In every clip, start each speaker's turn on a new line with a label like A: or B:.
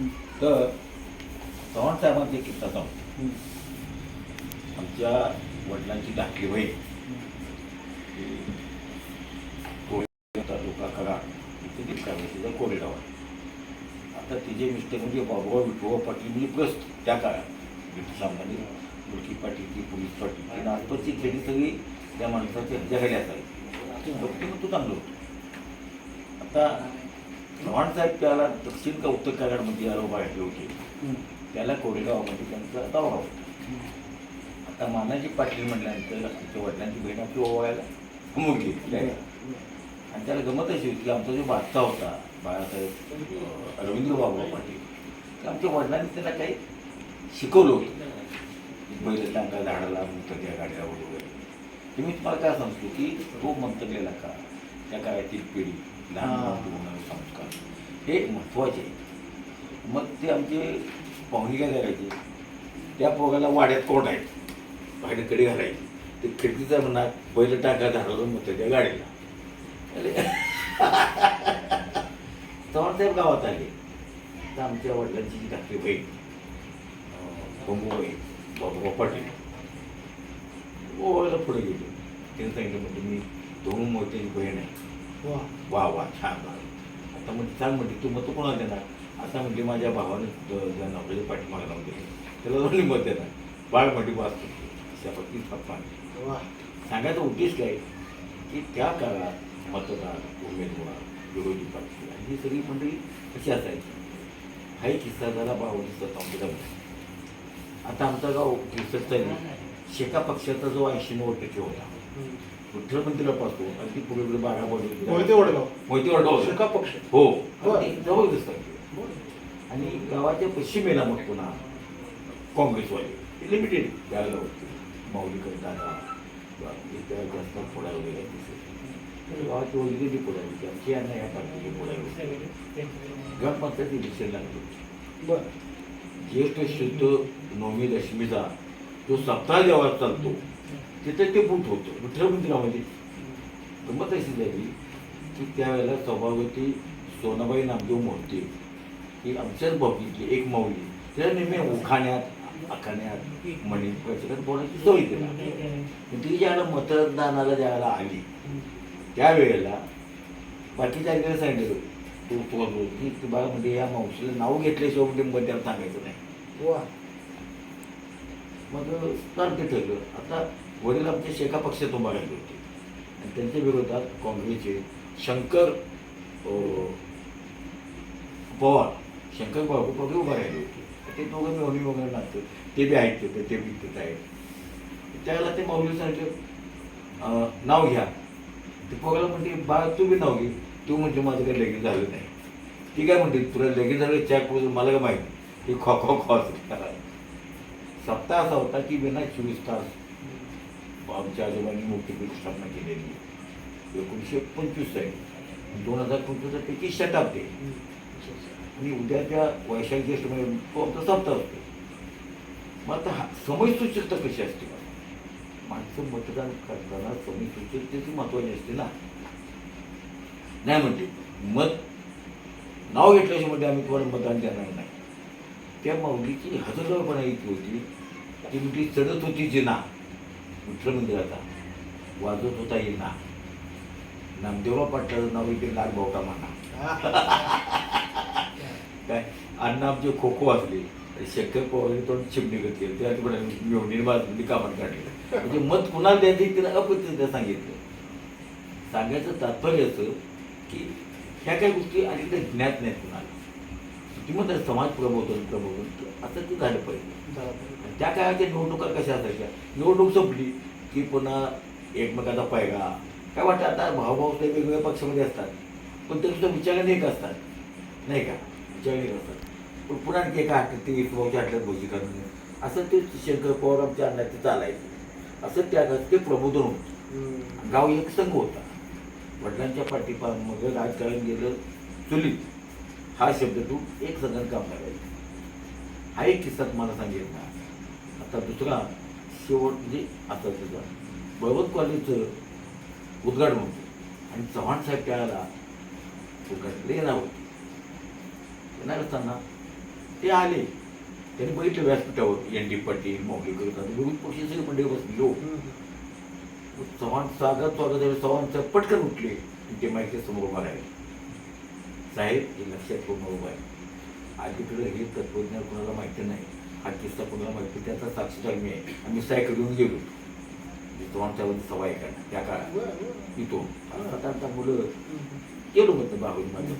A: तर चव्हाण साहेबांचा एक किस्सा सांगतो. आमच्या वडिलांची धाकली बहीण. तालुका करा इथे ती तिचा कोरेगाव आता तिचे मिस्टर म्हणजे बाबुराव विठोबा पाटील म्हणजे प्लस त्या काळात. ब्रिटिश आमदानी मुलकी पाटील ती पोलीस पाटील. आणि आसपासची खेळी सगळी त्या माणसाच्या ह्याच्याखाली असायची. ते व्यक्तिमत्व चांगलं होतं. आता चव्हाण साहेब त्याला दक्षिण का उत्तर कराडमध्ये याला बाहेर होते. त्याला कोरेगावमध्ये त्यांचा दौरा होता. आता मानाजी पाटील म्हटल्यानंतर आमच्या वडिलांची बहीण आपली ओवायला मुलगी आणि त्याला गमत अशी होती की आमचा जो बादशाह होता बाळासाहेब रवींद्र बाबा पाटील ते आमच्या वडिलांनी त्याला काही शिकवलं होतं. बैल टांगा झाडाला मुक्तच्या गाड्या वगैरे. ते मी तुम्हाला काय सांगतो की तो मंतरलेला का त्या काळातील पिढी लहान
B: हा.
A: महत्त्वाचे आहे. मग ते आमचे पाहुणे काय करायचे? त्या पोगाला वाड्यात कोट आहे बाहेर कडे घालायची. ते खिडकीचा म्हणा बैल टाका झाडाला मुक्तच्या गाडीला. अरे. चव्हाणसाहेब गावात आले. तर आमच्या वडिलांची जी धाकटी बहीण बंबूबाई बाबा पाटील ओळखला पुढे गेले. त्यांनी सांगितलं म्हणजे मी दोन मोठ्याची बहीण आहे.
B: वा.
A: वा वा छान वा आता म्हणजे सांग म्हणजे तू मत कोणाला देणार? आता म्हणजे माझ्या भावाने ज्या नवऱ्याच्या पाठीमागे लावून दिले. त्याला दोन्ही मत देणार? बाळ म्हणजे वाचतो शपथी पप्पाने
B: वा.
A: सांगायचा उद्देश काय? की त्या काळात मतदार उमेदवार विरोधी पक्ष आणि ही सगळी मंडळी कशी असायची. हा एक किस्सा झाला बावडी सत्तावन्न आता आमचा गाव दिसत शेका पक्षाचा जो ऐंशी नव्वद टक्के होता. विठ्ठल मंदिरापासून अगदी पूर्वेकडे बारा
B: मोहिते वडगाव.
A: मोहिते वडगाव.
B: शेका पक्ष.
A: हो. जवळ दिसतात आणि गावाच्या पश्चिमेला मग पुन्हा काँग्रेसवाले. लिमिटेड त्यावेळेला होते माऊलीकर दादा जास्त पुढा वगैरे दिसत गावाची वगैरे पुढे होती आमची यांना या पार्टीची पुढे होती ग्रामपंचायत इलेक्शन लागली.
B: बर.
A: ज्येष्ठ शुद्ध नवमी दशमीचा जो सप्ताह जेव्हा चालतो तिथे ते बूट होतं. विठ्ठल मंदिरामध्ये. गंमत अशी झाली की त्यावेळेला सभापती सोनाबाई नामदेव मोहते ही आमच्याच बाबतीतली एक माऊली. तिला नेहमी उखाण्यात आखाण्यात म्हणी बोलायची सवय केला. ती ज्यावेळेला मतदानाला ज्यावेळेला आली त्यावेळेला बाकीच्या ऐकायला सांगितलं तू तो की तू बाळा म्हणजे या मावशीला नाव घेतल्याशिवाय म्हणजे मतदार सांगायचं नाही.
B: वा.
A: मग चालते ठरलं. आता वडील आमचे शेका पक्षात उभारले होते. आणि त्यांच्या विरोधात काँग्रेसचे शंकर पवार शंकर बाबू पवार उभा राहिले होते. ते दोघं मौली वगैरे लागतं ते बी आहेत तिथे ते बी तिथं आहेत. त्यावेळेला ते माऊली सांगितलं नाव घ्या. ते पोराला म्हणते बा तू बी नाव घे. तू म्हणजे माझं काही लगेच झालं नाही. ती काय म्हणते तुला लगेच झालं चॅक मला काय माहिती हे खो खो खो सप्ताह असा होता की बिना चोवीस तास आमच्या आजोबांनी मूर्तीपीठ स्थापना केलेली एकोणीसशे पंचवीस आहे दोन हजार पंचवीस त्याची शताब्दी. आणि उद्या त्या वैशाख ज्येष्ठ म्हणजे तो आमचा सप्ताह असतो. मग आता हा समयसूचिकता कशी असते? माणसं मतदान करताना समयसूचिकतेची महत्वाची असते ना. नाही म्हणते मत नाव घेतल्याशिवाय म्हणजे आम्ही तुम्हाला मतदान देणार नाही. त्या माऊलीची हजरपणा इतकी होती ती म्हणजे चढत होती जिना. विठ्ठल मंदिराचा वाजत होता येना नामदेवराव पाटलाचं नाव इथे लाल भाऊका म्हणा. काय? अण्णा आमचे खो खो असले शेखर पवार तोंड चिमणी घेतली. त्या मिळवणी बाजूनी कामात काढले म्हणजे मत कुणाला द्यायचं तिला अपत्य सांगितलं. सांगायचं तात्पर्य असं की ह्या काही गोष्टी अलीकडे ज्ञात नाहीत कुणाला. म्हणतात समाज प्रबोधन प्रबोधन असं ते झालं पाहिजे. त्या काळाच्या निवडणुका कशा असायच्या? निवडणूक संपली की पुन्हा एकमेकाचा पैगा काय वाटतं आता भाऊभाऊ ते वेगवेगळ्या पक्षामध्ये असतात पण ते सुद्धा विचाराने एक असतात. नाही का? विचाराने एक असतात. पण पुन्हा आणखी एका हातात ते एक भाऊच्या हातल्यात भोजी करणं असं ते शंकर पवार आमच्या अण्णाचे चालायचं. असं त्या ते प्रबोधन होतं. गाव एक संघ होता. वडिलांच्या पाठीपा मग राजकारण गेलं चुलीत. हा शब्द तू एक सदन काम करायचं हा एक किस्सा तुम्हाला सांगेल ना आता दुसरा शेवट म्हणजे आता तुझा बळवंत कॉलेजचं उद्घाटन होतं. आणि चव्हाण साहेब त्यावेळेला उद्घाटन येणार होते. येणार असताना ते आले. त्यांनी बघितलं व्यासपीठावर एन डी पाटील मोगलीकर होता विरोध पक्षी सगळे मंडळी बसली. चव्हाण स्वागत स्वागत आहे चव्हाणचं पटकन उठले. आणि ते माहिती समोर उभा राहिले. साहेब हे लक्षात ठेवून उभा आहे अलीकडे हे तत्वज्ञान कोणाला माहिती नाही. हा किस्सा कोणाला माहिती त्याचा साक्षीदार मी आहे. आम्ही सायकल घेऊन गेलो. चव्हाण साहेबांची सभा आहे का त्या काळात. इथून. आता आता मुलं गेलो म्हणतो बाबूजी माझ्या.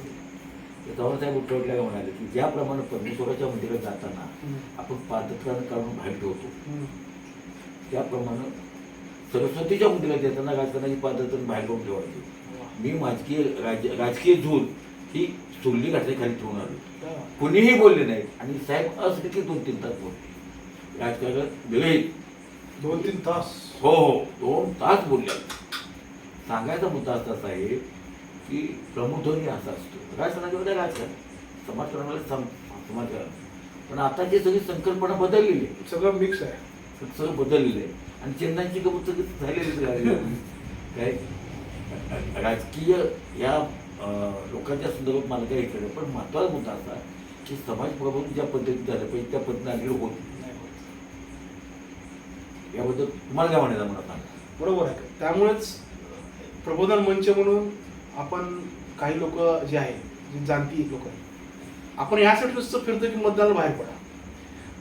A: ते चव्हाण साहेब उठवल्या म्हणाले की ज्याप्रमाणे परमेश्वराच्या मंदिरात जाताना आपण पादत्राण काढून बाहेर ठेवतो. त्याप्रमाणे सरस्वतीच्या मंदिरात येताना घालताना ही पादत्राण बाहेर काढून ठेवायची. मी माझकी राज राजकीय झूल ही सुरली घातल्या खाली ठेवून आलो. कुणीही बोलले नाहीत आणि साहेब असं की दोन तीन तास बोलले. राजकारण वेगळे
B: दोन तीन तास.
A: हो हो. दोन तास बोलले. सांगायचा मुद्दा असाच आहे की प्रमुध्वनी असा असतो. राजकारणाच्या राजकारण. समाजकारणाला सम समाजकारण. पण आताची सगळी संकल्पना बदललेली आहे.
B: सगळं मिक्स आहे.
A: सगळं बदललेलं आहे. आणि चेन्नईची सगळी झालेलीच. काय? राजकीय या लोकांच्या संदर्भात मला काही कळलं पण महत्त्वाचा मुद्दा असा की समाज प्रबोधन ज्या पद्धतीत झालं पाहिजे त्या पद्धतीने आलेलं होत. याबद्दल तुम्हाला काय म्हणायचं मला
B: बरोबर आहे. त्यामुळेच प्रबोधन मंच म्हणून आपण काही लोक जे आहे जे जाणती लोक आपण यासाठी नुसतं फिरतो की मतदानाला बाहेर पडा.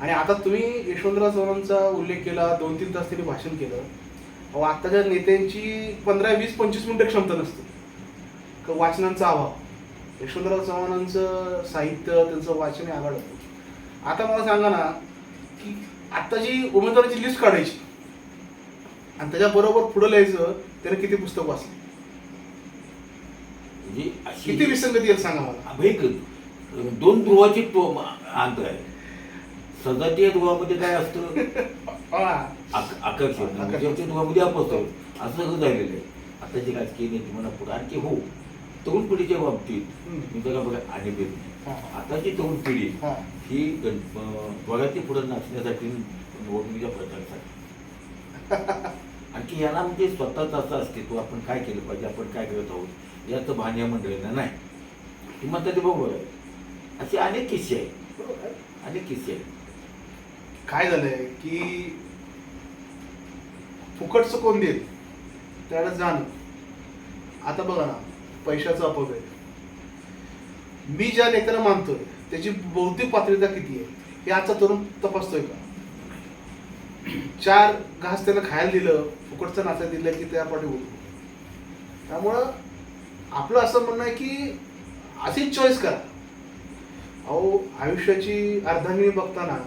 B: आणि आता तुम्ही यशवंतराव चव्हाणांचा उल्लेख केला दोन तीन तास त्यांनी भाषण केलं. आत्ताच्या नेत्यांची पंधरा वीस पंचवीस मिनिटं क्षमता नसते. क- वाचनांचा अभाव यशवंतराव चव्हाणांचं साहित्य त्यांचं वाचन आघाड. होतं आता मला सांगा ना की आत्ता जी उमेदवाराची लिस्ट काढायची आणि त्याच्याबरोबर पुढं लिहायचं त्याने किती पुस्तक वाचले?
A: म्हणजे अशी
B: किती विसंगती येईल सांगा मला.
A: अभेक दोन ध्रुवाची तो अंत आहे. सजातीय ध्रुवामध्ये काय असतं?
B: हा.
A: आक- आकर्षण.
B: आकर्षण.
A: म्हणजे ध्रुवामध्ये अपसर असं सगळं झालेलं आहे. आताची राजकीय नेते म्हणा पुढे आणखी हो. तरुण पिढीच्या बाबतीत. मी जरा बघा आणि
B: हा.
A: आताची तरुण पिढी
B: हा.
A: गण बघाची पुढे नाचण्यासाठी निवडणुकीच्या प्रचारासाठी आणखी यांना म्हणजे स्वतःच असं अस्तित्व आपण काय केलं पाहिजे आपण काय करत आहोत याचं भान या मंडळींना नाही ती म्हणतात ते बरोबर आहे असे अनेक किस्से आहेत. अनेक किस्से आहेत
B: काय झालंय की फुकटचं कोण देईल त्याला जाण आता बघा ना पैशाचा अपव्यय. मी ज्या नेत्याला मानतोय त्याची बौद्धिक पात्रता किती आहे हे आजचा तरुण तपासतोय का? चार घास त्यानं खायला दिलं फुकटचं नाचा दिलं की त्या पाठी होतो त्यामुळं आपलं असं म्हणणं आहे की अशीच चॉईस करा. अहो आयुष्याची अर्धांगिनी बघताना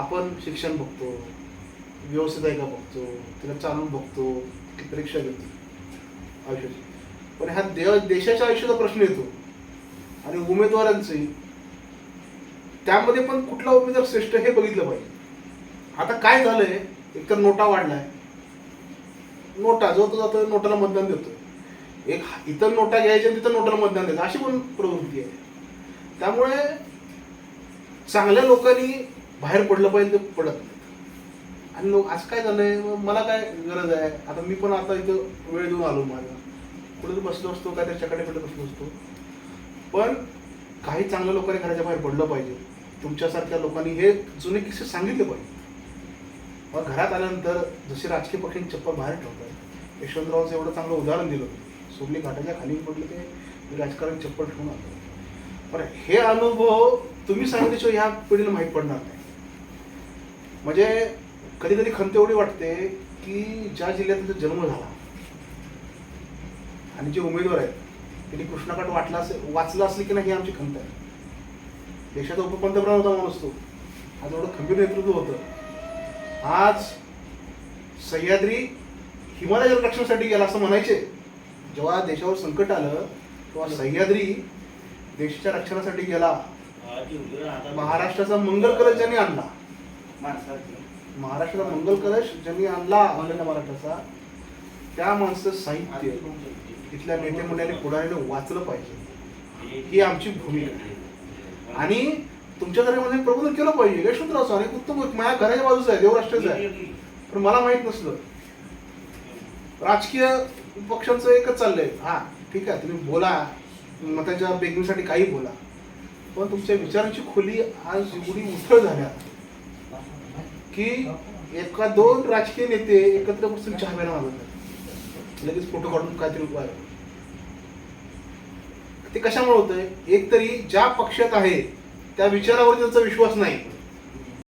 B: आपण शिक्षण बघतो व्यवस्थित आहे का बघतो तिला चालून बघतो ती परीक्षा घेतो आयुष्याची. पण ह्या देव देशाच्या आयुष्याचा प्रश्न येतो. आणि उमेदवारांचे त्यामध्ये पण कुठला उमेदवार श्रेष्ठ हे बघितलं पाहिजे. आता काय झालंय? एकतर नोटा वाढलाय. नोटा जो तो जातो नोटाला मतदान देतो एक इतर नोटा घ्यायच्या आणि तिथं नोटाला मतदान देतो अशी पण प्रवृत्ती आहे. त्यामुळे चांगल्या लोकांनी बाहेर पडलं पाहिजे ते पडत नाहीत आणि लोक आज काय झालंय? मग मला काय गरज आहे? आता मी पण आता इथं वेळ देऊन आलो माझा कुठे बसलो असतो काय त्याच्याकडे कुठे बसलो असतो. पण काही चांगल्या लोकांनी घराच्या बाहेर पडलं पाहिजे. तुमच्यासारख्या लोकांनी हे जुने किस्से सांगितले पाहिजे. मग घरात आल्यानंतर जसे राजकीय पक्षांनी चप्पल बाहेर ठेवतात यशवंतरावांचं एवढं चांगलं उदाहरण दिलं सोडली घाटाच्या खाली पडले ते राजकारण चप्पल ठेवून आलं. पण हे अनुभव तुम्ही सांगितल्याशिवाय ह्या पिढीला माहीत पडणार नाही. म्हणजे कधी कधी खंत एवढी वाटते की ज्या जिल्ह्यात जन्म झाला आणि जे उमेदवार आहेत त्यांनी कृष्णाकाठ वाटला असेल वाचला असेल की नाही ही आमची खंत आहे. देशाचा उपपंतप्रधान होता माणूस तो. आज एवढं खंबीर नेतृत्व होतं. आज सह्याद्री हिमालय रक्षणासाठी गेला असं म्हणायचे. जेव्हा देशावर संकट आलं तेव्हा सह्याद्री देशाच्या रक्षणासाठी गेला. महाराष्ट्राचा मंगल कलश ज्यांनी आणला. महाराष्ट्राचा मंगल कलश ज्यांनी आणला आपल्या महाराष्ट्राचा त्या माणसाचं साहित्य. इथल्या नेते मंडळाने पुढाऱ्याने वाचलं पाहिजे. ही आमची भूमिका आहे. आणि तुमच्या घरामध्ये प्रबोधन केलं पाहिजे. यशवंतराव चव्हाण एक उत्तम माझ्या घराच्या बाजूचा आहे देवराष्ट्रच आहे. पण मला माहीत नसलं. राजकीय पक्षांचं एकच चाललंय. हा ठीक आहे तुम्ही बोला. मताच्या बेगिंगसाठी काही बोला. पण तुमच्या विचारांची खोली आज एवढी उथळ झाल्या की एका दोन राजकीय नेते एकत्र बसून चहा प्यायला मागत नाही लगेच फोटो काढून काहीतरी उपाय ते कशामुळे होतंय? एक तरी ज्या पक्षात आहे त्या विचारावर त्यांचा विश्वास नाही.